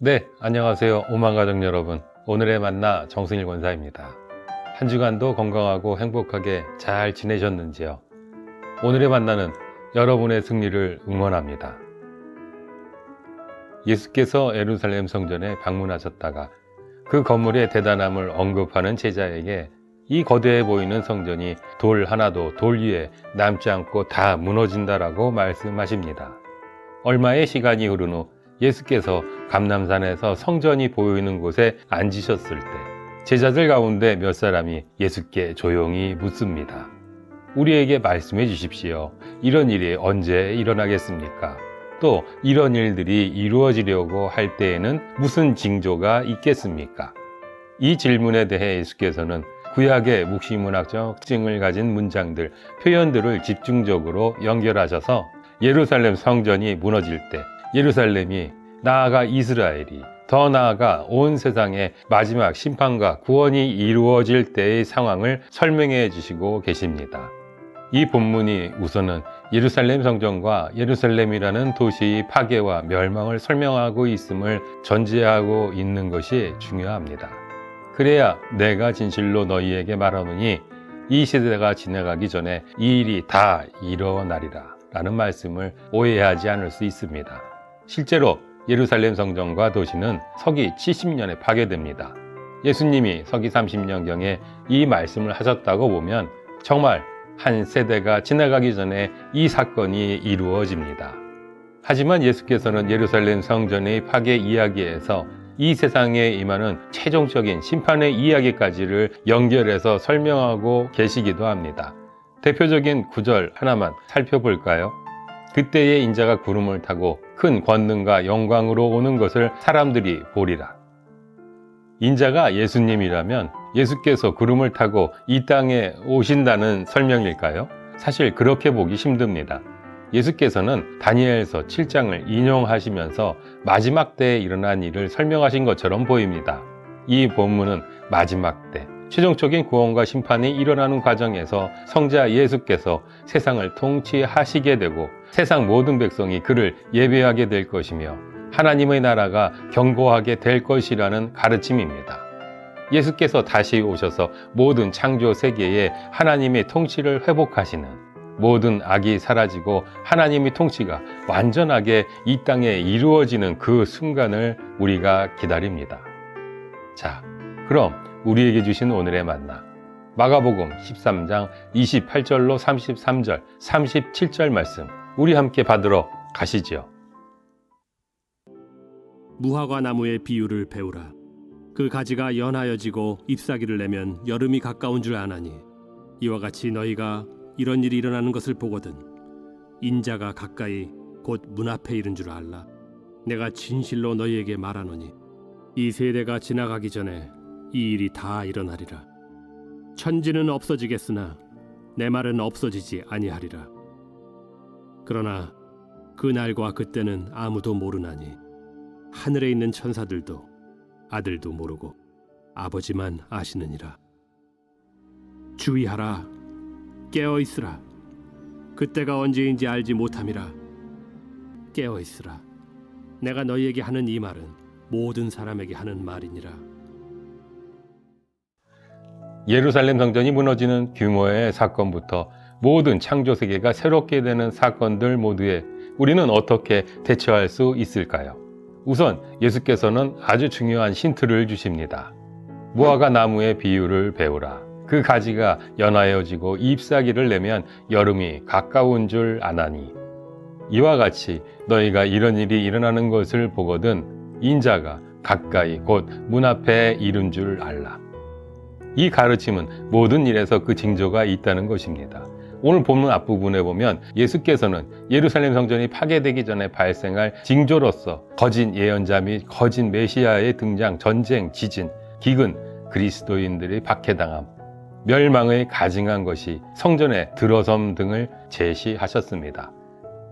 네, 안녕하세요. 오만가족 여러분. 오늘의 만나 정승일 권사입니다. 한 주간도 건강하고 행복하게 잘 지내셨는지요? 오늘의 만나는 여러분의 승리를 응원합니다. 예수께서 예루살렘 성전에 방문하셨다가 그 건물의 대단함을 언급하는 제자에게 이 거대해 보이는 성전이 돌 하나도 돌 위에 남지 않고 다 무너진다라고 말씀하십니다. 얼마의 시간이 흐른 후 예수께서 감남산에서 성전이 보이는 곳에 앉으셨을 때 제자들 가운데 몇 사람이 예수께 조용히 묻습니다. 우리에게 말씀해 주십시오. 이런 일이 언제 일어나겠습니까? 또 이런 일들이 이루어지려고 할 때에는 무슨 징조가 있겠습니까? 이 질문에 대해 예수께서는 구약의 묵시문학적 특징을 가진 문장들, 표현들을 집중적으로 연결하셔서 예루살렘 성전이 무너질 때 예루살렘이 나아가 이스라엘이 더 나아가 온 세상의 마지막 심판과 구원이 이루어질 때의 상황을 설명해 주시고 계십니다. 이 본문이 우선은 예루살렘 성전과 예루살렘이라는 도시의 파괴와 멸망을 설명하고 있음을 전제하고 있는 것이 중요합니다. 그래야 내가 진실로 너희에게 말하노니 이 시대가 지나가기 전에 이 일이 다 일어나리라 라는 말씀을 오해하지 않을 수 있습니다. 실제로 예루살렘 성전과 도시는 서기 70년에 파괴됩니다. 예수님이 서기 30년경에 이 말씀을 하셨다고 보면 정말 한 세대가 지나가기 전에 이 사건이 이루어집니다. 하지만 예수께서는 예루살렘 성전의 파괴 이야기에서 이 세상에 임하는 최종적인 심판의 이야기까지를 연결해서 설명하고 계시기도 합니다. 대표적인 구절 하나만 살펴볼까요? 그때의 인자가 구름을 타고 큰 권능과 영광으로 오는 것을 사람들이 보리라. 인자가 예수님이라면 예수께서 구름을 타고 이 땅에 오신다는 설명일까요? 사실 그렇게 보기 힘듭니다. 예수께서는 다니엘서 7장을 인용하시면서 마지막 때에 일어난 일을 설명하신 것처럼 보입니다. 이 본문은 마지막 때, 최종적인 구원과 심판이 일어나는 과정에서 성자 예수께서 세상을 통치하시게 되고 세상 모든 백성이 그를 예배하게 될 것이며 하나님의 나라가 견고하게 될 것이라는 가르침입니다. 예수께서 다시 오셔서 모든 창조 세계에 하나님의 통치를 회복하시는 모든 악이 사라지고 하나님의 통치가 완전하게 이 땅에 이루어지는 그 순간을 우리가 기다립니다. 자, 그럼 우리에게 주신 오늘의 만나. 마가복음 13장 28절로 33절, 37절 말씀. 우리 함께 받으러 가시지요. 무화과 나무의 비유를 배우라. 그 가지가 연하여지고 잎사귀를 내면 여름이 가까운 줄 아나니 이와 같이 너희가 이런 일이 일어나는 것을 보거든 인자가 가까이 곧 문 앞에 이른 줄 알라. 내가 진실로 너희에게 말하노니 이 세대가 지나가기 전에 이 일이 다 일어나리라. 천지는 없어지겠으나 내 말은 없어지지 아니하리라. 그러나 그 날과 그때는 아무도 모르나니 하늘에 있는 천사들도 아들도 모르고 아버지만 아시느니라. 주의하라, 깨어 있으라. 그때가 언제인지 알지 못함이라. 깨어 있으라. 내가 너희에게 하는 이 말은 모든 사람에게 하는 말이니라. 예루살렘 성전이 무너지는 규모의 사건부터 모든 창조 세계가 새롭게 되는 사건들 모두에 우리는 어떻게 대처할 수 있을까요? 우선 예수께서는 아주 중요한 힌트를 주십니다. 무화과 나무의 비유를 배우라. 그 가지가 연하여지고 잎사귀를 내면 여름이 가까운 줄 아나니. 이와 같이 너희가 이런 일이 일어나는 것을 보거든 인자가 가까이 곧 문 앞에 이른 줄 알라. 이 가르침은 모든 일에서 그 징조가 있다는 것입니다. 오늘 본문 앞부분에 보면 예수께서는 예루살렘 성전이 파괴되기 전에 발생할 징조로서 거짓 예언자 및 거짓 메시아의 등장, 전쟁, 지진, 기근, 그리스도인들의 박해당함, 멸망의 가증한 것이 성전의 들어섬 등을 제시하셨습니다.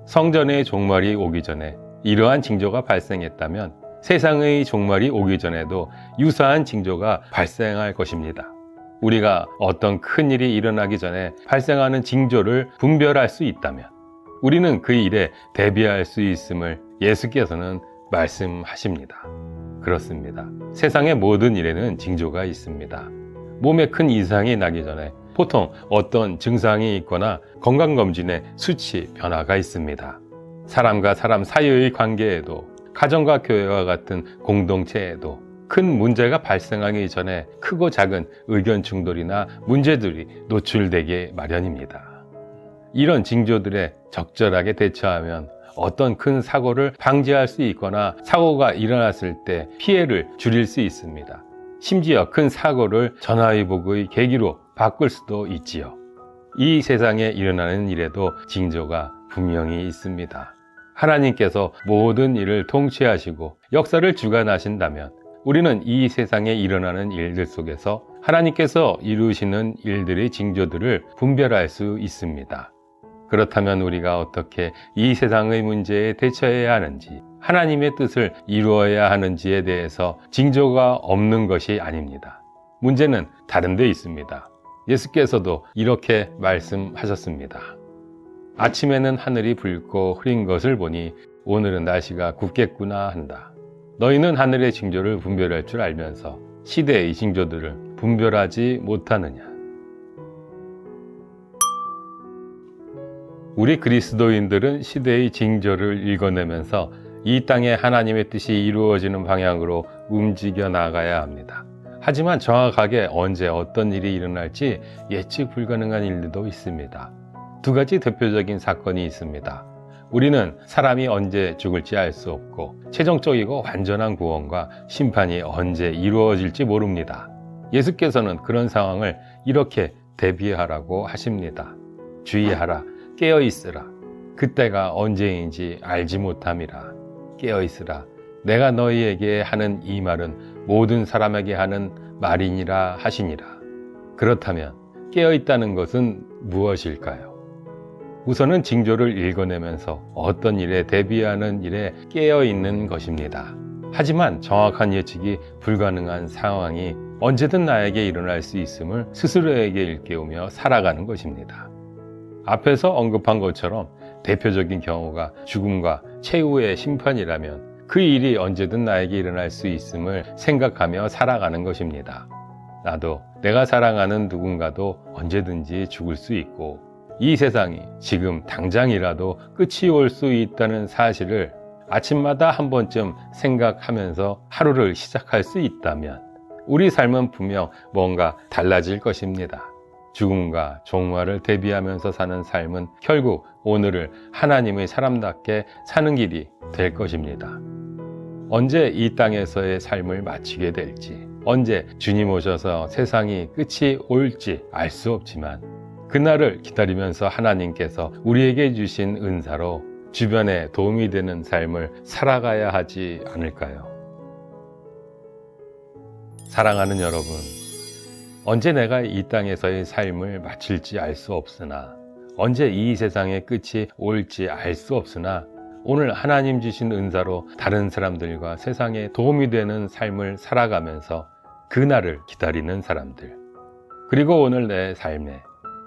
성전의 종말이 오기 전에 이러한 징조가 발생했다면 세상의 종말이 오기 전에도 유사한 징조가 발생할 것입니다. 우리가 어떤 큰 일이 일어나기 전에 발생하는 징조를 분별할 수 있다면 우리는 그 일에 대비할 수 있음을 예수께서는 말씀하십니다. 그렇습니다. 세상의 모든 일에는 징조가 있습니다. 몸에 큰 이상이 나기 전에 보통 어떤 증상이 있거나 건강검진에 수치 변화가 있습니다. 사람과 사람 사이의 관계에도 가정과 교회와 같은 공동체에도 큰 문제가 발생하기 전에 크고 작은 의견 충돌이나 문제들이 노출되게 마련입니다. 이런 징조들에 적절하게 대처하면 어떤 큰 사고를 방지할 수 있거나 사고가 일어났을 때 피해를 줄일 수 있습니다. 심지어 큰 사고를 전화위복의 계기로 바꿀 수도 있지요. 이 세상에 일어나는 일에도 징조가 분명히 있습니다. 하나님께서 모든 일을 통치하시고 역사를 주관하신다면 우리는 이 세상에 일어나는 일들 속에서 하나님께서 이루시는 일들의 징조들을 분별할 수 있습니다. 그렇다면 우리가 어떻게 이 세상의 문제에 대처해야 하는지, 하나님의 뜻을 이루어야 하는지에 대해서 징조가 없는 것이 아닙니다. 문제는 다른 데 있습니다. 예수께서도 이렇게 말씀하셨습니다. 아침에는 하늘이 붉고 흐린 것을 보니 오늘은 날씨가 굽겠구나 한다. 너희는 하늘의 징조를 분별할 줄 알면서 시대의 징조들을 분별하지 못하느냐. 우리 그리스도인들은 시대의 징조를 읽어내면서 이 땅에 하나님의 뜻이 이루어지는 방향으로 움직여 나가야 합니다. 하지만 정확하게 언제 어떤 일이 일어날지 예측 불가능한 일들도 있습니다. 두 가지 대표적인 사건이 있습니다. 우리는 사람이 언제 죽을지 알 수 없고 최종적이고 완전한 구원과 심판이 언제 이루어질지 모릅니다. 예수께서는 그런 상황을 이렇게 대비하라고 하십니다. 주의하라, 깨어 있으라. 그때가 언제인지 알지 못함이라. 깨어 있으라. 내가 너희에게 하는 이 말은 모든 사람에게 하는 말이니라 하시니라. 그렇다면 깨어 있다는 것은 무엇일까요? 우선은 징조를 읽어내면서 어떤 일에 대비하는 일에 깨어 있는 것입니다. 하지만 정확한 예측이 불가능한 상황이 언제든 나에게 일어날 수 있음을 스스로에게 일깨우며 살아가는 것입니다. 앞에서 언급한 것처럼 대표적인 경우가 죽음과 최후의 심판이라면 그 일이 언제든 나에게 일어날 수 있음을 생각하며 살아가는 것입니다. 나도 내가 사랑하는 누군가도 언제든지 죽을 수 있고 이 세상이 지금 당장이라도 끝이 올 수 있다는 사실을 아침마다 한 번쯤 생각하면서 하루를 시작할 수 있다면 우리 삶은 분명 뭔가 달라질 것입니다. 죽음과 종말을 대비하면서 사는 삶은 결국 오늘을 하나님의 사람답게 사는 길이 될 것입니다. 언제 이 땅에서의 삶을 마치게 될지, 언제 주님 오셔서 세상이 끝이 올지 알 수 없지만, 그날을 기다리면서 하나님께서 우리에게 주신 은사로 주변에 도움이 되는 삶을 살아가야 하지 않을까요? 사랑하는 여러분, 언제 내가 이 땅에서의 삶을 마칠지 알 수 없으나, 언제 이 세상의 끝이 올지 알 수 없으나, 오늘 하나님 주신 은사로 다른 사람들과 세상에 도움이 되는 삶을 살아가면서 그날을 기다리는 사람들. 그리고 오늘 내 삶에,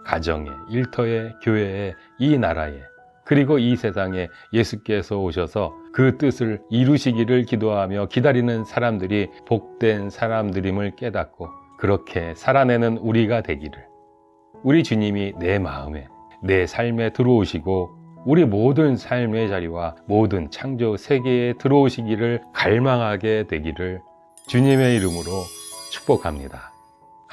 가정에, 일터에, 교회에, 이 나라에, 그리고 이 세상에 예수께서 오셔서 그 뜻을 이루시기를 기도하며 기다리는 사람들이 복된 사람들임을 깨닫고 그렇게 살아내는 우리가 되기를. 우리 주님이 내 마음에, 내 삶에 들어오시고 우리 모든 삶의 자리와 모든 창조 세계에 들어오시기를 갈망하게 되기를 주님의 이름으로 축복합니다.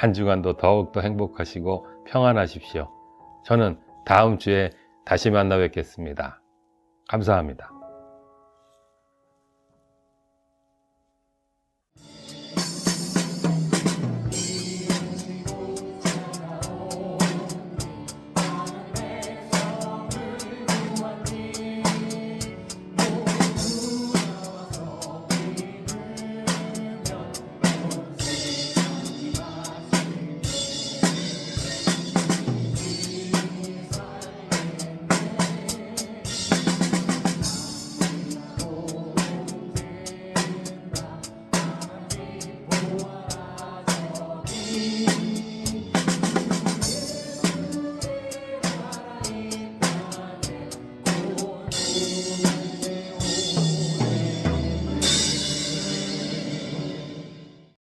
한 주간도 더욱더 행복하시고 평안하십시오. 저는 다음 주에 다시 만나 뵙겠습니다. 감사합니다.